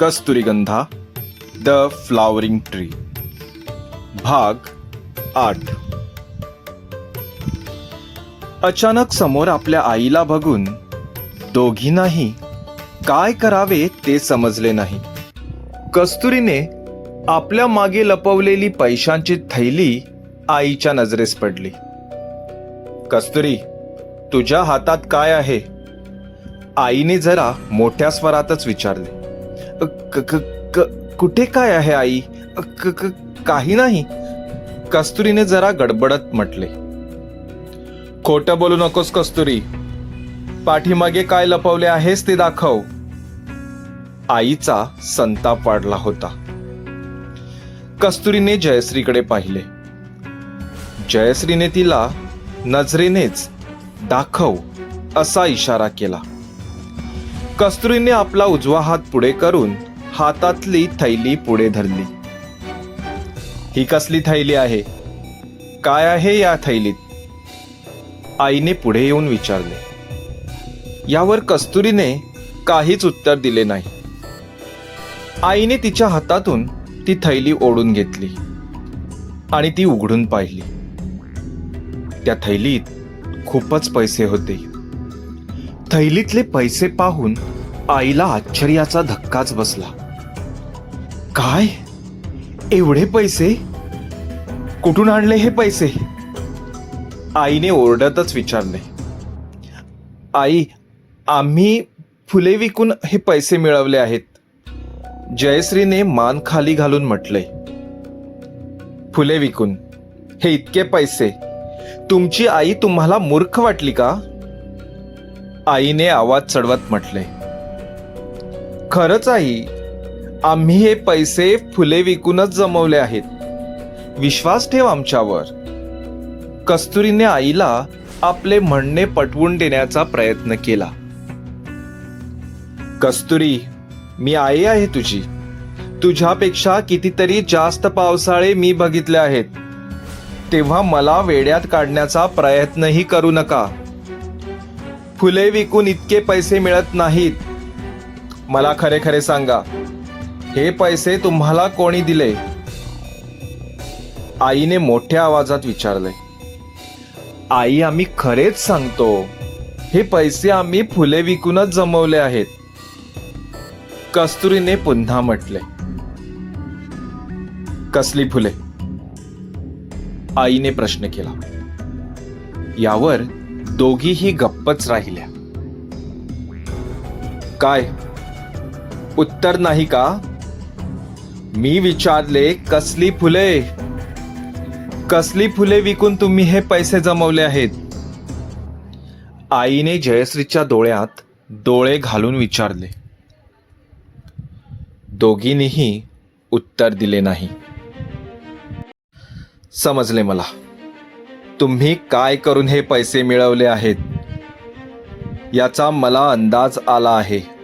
कस्तुरीगंधा the flowering tree भाग आठ. अचानक समोर आपल्या आईला बघून दोघींनाही काय करावे ते समजले नाही. कस्तुरीने आपल्या मागे लपवलेली पैशांची थैली आईच्या नजरेस पडली. कस्तुरी तुझ्या हातात काय आहे? आईने जरा मोठ्या स्वरातच विचारले. क- क- क- कुठे काय आहे आई? क- क- काही नाही. कस्तुरीने जरा गडबडत म्हटले. खोटं बोलू नकोस कस्तुरी. पाठीमागे काय लपवले आहेस ते दाखव. आईचा संताप वाढला होता. कस्तुरीने जयश्रीकडे पाहिले. जयश्रीने तिला नजरेनेच दाखव असा इशारा केला. कस्तुरीने आपला उजवा हात पुढे करून हातातली थैली पुढे धरली. ही कसली थैली आहे? काय आहे या थैलीत? आईने पुढे येऊन विचारले. यावर कस्तुरीने काहीच उत्तर दिले नाही. आईने तिच्या हातातून ती थैली ओढून घेतली आणि ती उघडून पाहिली. त्या थैलीत खूपच पैसे होते. थैलीतले पैसे पाहून आईला आश्चर्याचा धक्काच बसला. काय? एवढे पैसे? कुठून आणले हे पैसे? आईने ओरडतच विचारले. आई आम्ही फुले विकून हे पैसे मिळवले आहेत. जयश्रीने मान खाली घालून म्हटले फुले विकून हे इतके पैसे. तुमची आई तुम्हाला मूर्ख वाटली का? आईने आवाज चढवत म्हटले खरंच आई आम्ही हे पैसे फुले विकूनच जमवले आहेत. विश्वास ठेव आमच्यावर. कस्तुरीने आईला आपले म्हणणे पटवून देण्याचा प्रयत्न केला. कस्तुरी मी आई आहे तुझी. तुझ्यापेक्षा कितीतरी जास्त पावसाळे मी बघितले आहेत. तेव्हा मला वेड्यात काढण्याचा प्रयत्नही करू नका. फुले विकून इतके पैसे मिळत नाहीत. मला खरे खरे सांगा. हे पैसे तुम्हाला कोणी दिले? आईने मोठ्या आवाजात विचारले. आई आम्ही खरेच सांगतो. हे पैसे आम्ही फुले विकूनच जमवले आहेत. कस्तुरीने पुन्हा म्हटले. कसली फुले? आईने प्रश्न केला. यावर दोघीही गप्पच राहिल्या. काय? उत्तर नाही का? मी विचारले कसली फुले? कसली फुले विकून तुम्ही हे पैसे जमवले आहेत? आईने जयश्रीच्या डोळ्यात डोळे घालून विचारले. दोघींनीही उत्तर दिले नाही. समजले मला. तुम्ही काय करून हे पैसे मिळवले आहेत? याचा मला अंदाज आला आहे.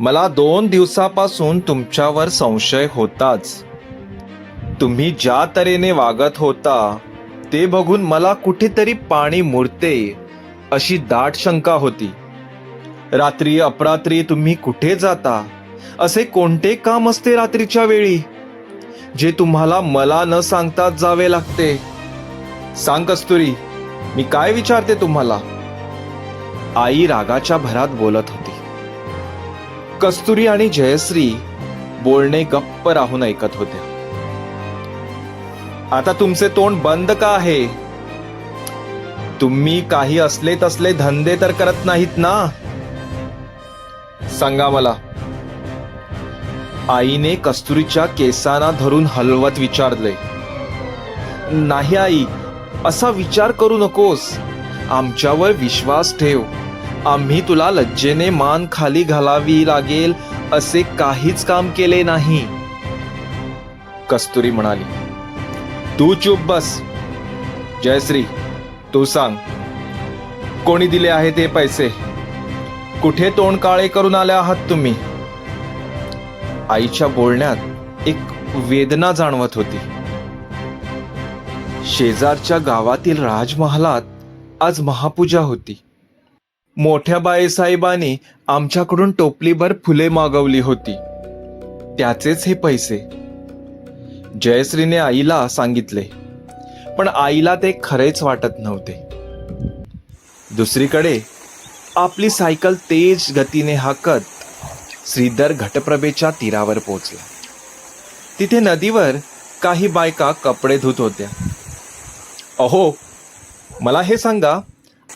मला दोन दिवसापासून तुमच्यावर संशय होताच. तुम्ही ज्या तऱ्हेने वागत होता ते बघून मला कुठेतरी पाणी मुरते अशी दाट शंका होती. रात्री अपरात्री तुम्ही कुठे जाता? असे कोणते काम असते रात्रीच्या वेळी? जे तुम्हाला मला न सांगताच जावे लागते. सांग कस्तुरी मी काय विचारते तुम्हाला? आई रागाच्या भरात बोलत होती. कस्तुरी आणि जयश्री बोलणे गप्प राहून ऐकत होत्या आता तुमचे तोंड बंद का आहे? तुम्ही काही असले तसले धंदे तर करत नाहीत ना? सांगा मला. आईने कस्तुरीच्या केसांना धरून हलवत विचारले. नाही आई असा विचार करू नकोस. आमच्यावर विश्वास ठेव. आम्ही तुला लज्जेने मान खाली घालावी लागेल असे काहीच काम केले नाही. कस्तुरी म्हणाली तू चुप बस. जयश्री तू सांग कोणी दिले आहे ते पैसे? कुठे तोंड काळे करून आले आहात तुम्ही? आईच्या बोलण्यात एक वेदना जाणवत होती. शेजारच्या गावातील राजमहालात आज महापूजा होती. मोठ्या बाईसाहेबांनी आमच्याकडून टोपलीभर फुले मागवली होती. त्याचेच हे पैसे. जयश्रीने आईला सांगितले. पण आईला ते खरेच वाटत नव्हते. दुसरीकडे आपली सायकल तेज गतीने हाकत श्रीधर घटप्रभेच्या तीरावर पोचला. तिथे नदीवर काही बायका कपडे धुत होत्या. अहो मला हे सांगा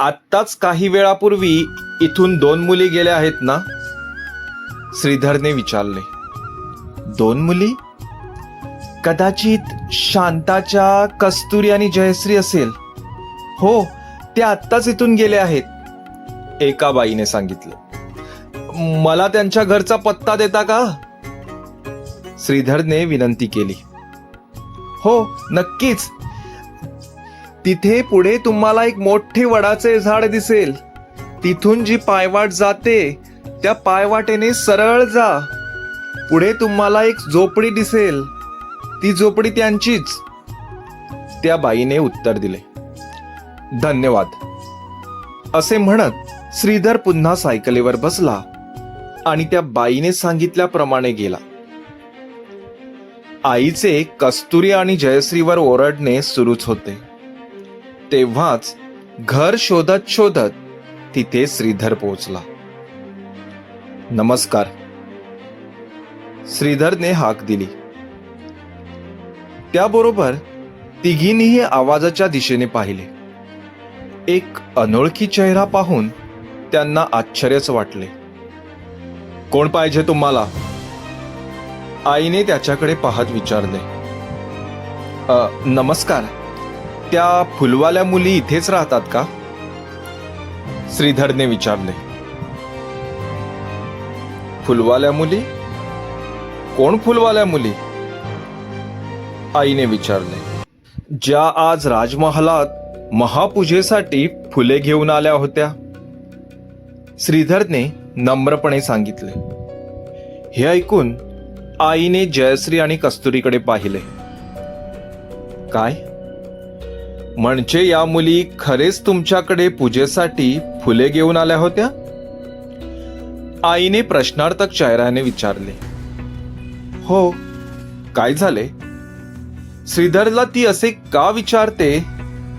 आत्ताच काही वेळापूर्वी इथून दोन मुली गेल्या आहेत ना? श्रीधरने विचारले. दोन मुली? कदाचित शांताच्या कस्तुरी आणि जयश्री असेल. हो त्या आत्ताच इथून गेले आहेत एका बाईने सांगितलं. मला त्यांच्या घरचा पत्ता देता का? श्रीधरने विनंती केली. हो नक्कीच. तिथे पुढे तुम्हाला एक मोठे वडाचे झाड दिसेल. तिथून जी पायवाट जाते त्या पायवाटेने सरळ जा. पुढे तुम्हाला एक झोपडी दिसेल. ती झोपडी त्यांचीच. त्या बाईने उत्तर दिले. धन्यवाद. असे म्हणत श्रीधर पुन्हा सायकलीवर बसला आणि त्या बाईने सांगितल्याप्रमाणे गेला. आईचे कस्तुरी आणि जयश्रीवर ओरडणे सुरूच होते. तेव्हाच घर शोधत शोधत तिथे श्रीधर पोहोचला. नमस्कार. श्रीधरने हाक दिली. त्याबरोबर तिघींनीही आवाजाच्या दिशेने पाहिले. एक अनोळखी चेहरा पाहून त्यांना आश्चर्यच वाटले. कोण पाहिजे तुम्हाला? आईने त्याच्याकडे पाहत विचारले. नमस्कार. त्या फुलवाल्या मुली इथेच राहतात का? श्रीधरने विचारले. फुलवाल्या मुली? कोण फुलवाल्या मुली? आईने विचारले. ज्या आज राजमहालात महापूजेसाठी फुले घेऊन आल्या होत्या. श्रीधरने नम्रपणे सांगितले. हे ऐकून आईने जयश्री आणि कस्तुरीकडे पाहिले. काय? म्हणजे या मुली खरेच तुमच्याकडे पूजेसाठी फुले घेऊन आल्या होत्या? आईने प्रश्नार्थक चेहऱ्याने विचारले. हो काय झाले? श्रीधरला ती असे का विचारते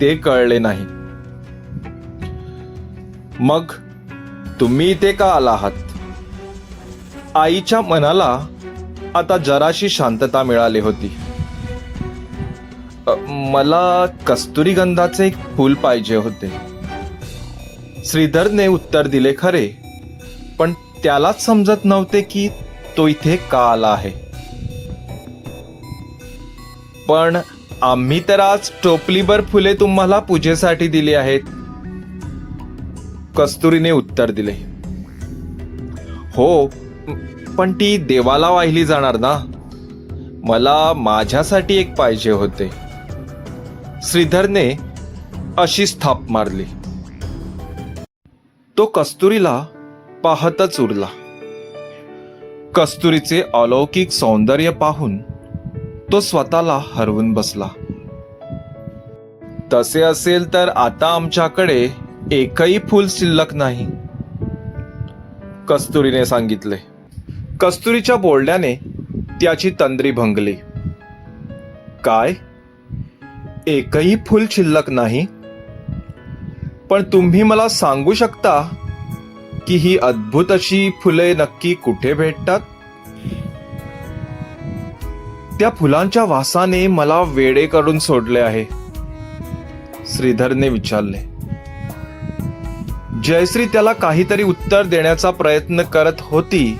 ते कळले नाही. मग तुम्ही इथे का आला आहात? आईच्या मनाला आता जराशी शांतता मिळाली होती. मला कस्तुरी गंधाचे एक फूल पाहिजे होते. श्रीधरने उत्तर दिले खरे पण त्यालाच समजत नव्हते की तो इथे का आला आहे. पण आम्ही तर आज टोपलीभर फुले तुम्हाला पूजेसाठी दिली आहेत. कस्तुरीने उत्तर दिले. हो पण ती देवाला वाहिली जाणार ना. मला माझ्यासाठी एक पाहिजे होते. श्रीधरने अशीच थाप मारली. तो कस्तुरीला पाहतच उरला. कस्तुरीचे अलौकिक सौंदर्य पाहून तो स्वतःला हरवून बसला. तसे असेल तर आता आमच्याकडे एकही फूल शिल्लक नाही कस्तुरीने सांगितले. कस्तुरीच्या बोलण्याने त्याची तंद्री भंगली. काय? एकही फूल शिल्लक नाही. पण तुम्ही मला सांगू शकता की ही अद्भुत अशी फुले नक्की कुठे भेटतात? त्या फुलांच्या वासाने मला वेडे करून सोडले आहे. श्रीधरने विचारले. जयश्री त्याला काहीतरी उत्तर देण्याचा प्रयत्न करत होती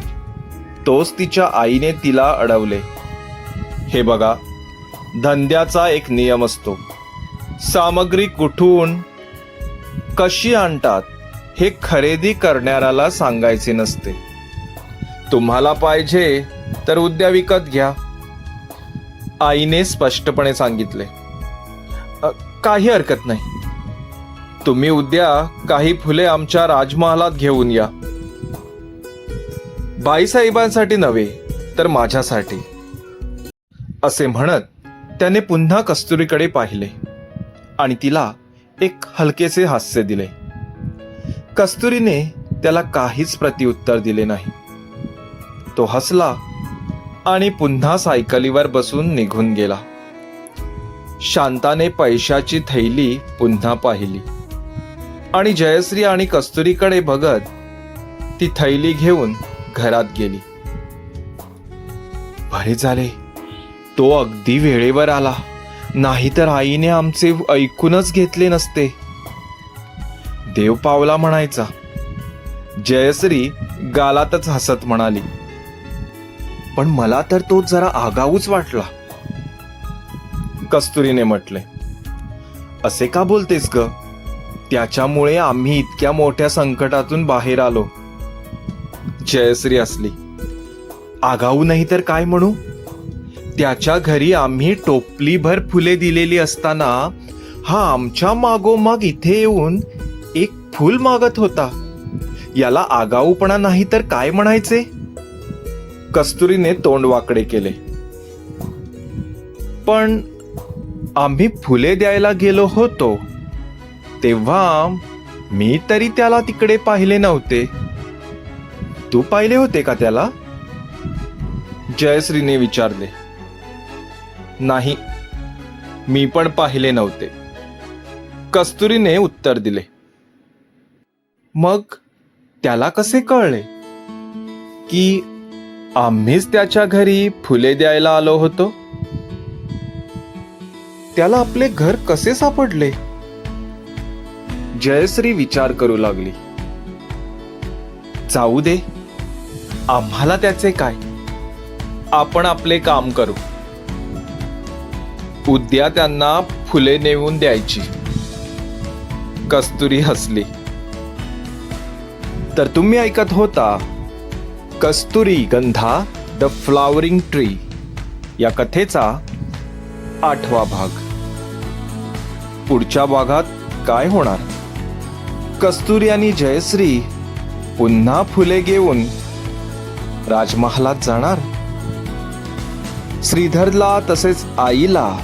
तोच तिच्या आईने तिला अडवले. हे बघा धंद्याचा एक नियम असतो. सामग्री कुठून कशी आणतात हे खरेदी करणाऱ्याला सांगायचे नसते. तुम्हाला पाहिजे तर उद्या विकत घ्या. आईने स्पष्टपणे सांगितले. काही हरकत नाही. तुम्ही उद्या काही फुले आमच्या राजमहालात घेऊन या. बाईसाहेबांसाठी नव्हे तर माझ्यासाठी. असे म्हणत त्याने पुन्हा कस्तुरीकडे पाहिले आणि तिला एक हलकेसे हास्य दिले. कस्तुरीने त्याला काहीच प्रतिउत्तर दिले नाही. तो हसला आणि पुन्हा सायकलीवर बसून निघून गेला. शांताने पैशाची थैली पुन्हा पाहिली आणि जयश्री आणि कस्तुरीकडे बघत ती थैली घेऊन घरात गेली. बरे झाले. तो अगदी वेळेवर आला. नाहीतर आईने आमचे ऐकूनच घेतले नसते. देव पावला म्हणायचा. जयश्री गालातच हसत म्हणाली. पण मला तर तो जरा आगाऊच वाटला. कस्तुरीने म्हटले असे का बोलतेस ग? त्याच्यामुळे आम्ही इतक्या मोठ्या संकटातून बाहेर आलो. जयश्री असली आगाऊ नाही तर काय म्हणू? त्याच्या घरी आम्ही टोपलीभर फुले दिलेली असताना हा आमच्या मागोमाग इथे येऊन एक फुल मागत होता. याला आगाऊपणा नाही तर काय म्हणायचे? कस्तुरीने तोंड वाकडे केले. पण आम्ही फुले द्यायला गेलो होतो. तेव्हा मी तरी त्याला तिकडे पाहिले नव्हते. तू पाहिले होते का त्याला? जयश्रीने विचारले. नाही. मी पण पाहिले नव्हते. कस्तुरीने उत्तर दिले. मग त्याला कसे कळले? की आम्हीच त्याच्या घरी फुले द्यायला आलो होतो? त्याला आपले घर कसे सापडले? जयश्री विचार करू लागली. जाऊ दे आम्हाला त्याचे काय? आपण आपले काम करू. उद्या त्यांना फुले नेऊन द्यायची. कस्तुरी हसली. तर तुम्ही ऐकत होता Kasturi Gandha the flowering tree या कथेचा आठवा भाग. पुढच्या भागात काय होणार? कस्तुरी आणि जयश्री पुन्हा फुले घेऊन राजमहालात जाणार? श्रीधरला तसेच आईला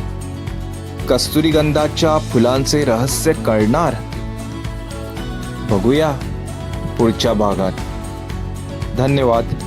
कस्तुरीगंधाच्या फुलांचे रहस्य कळणार? बघूया पुढच्या भागात. धन्यवाद.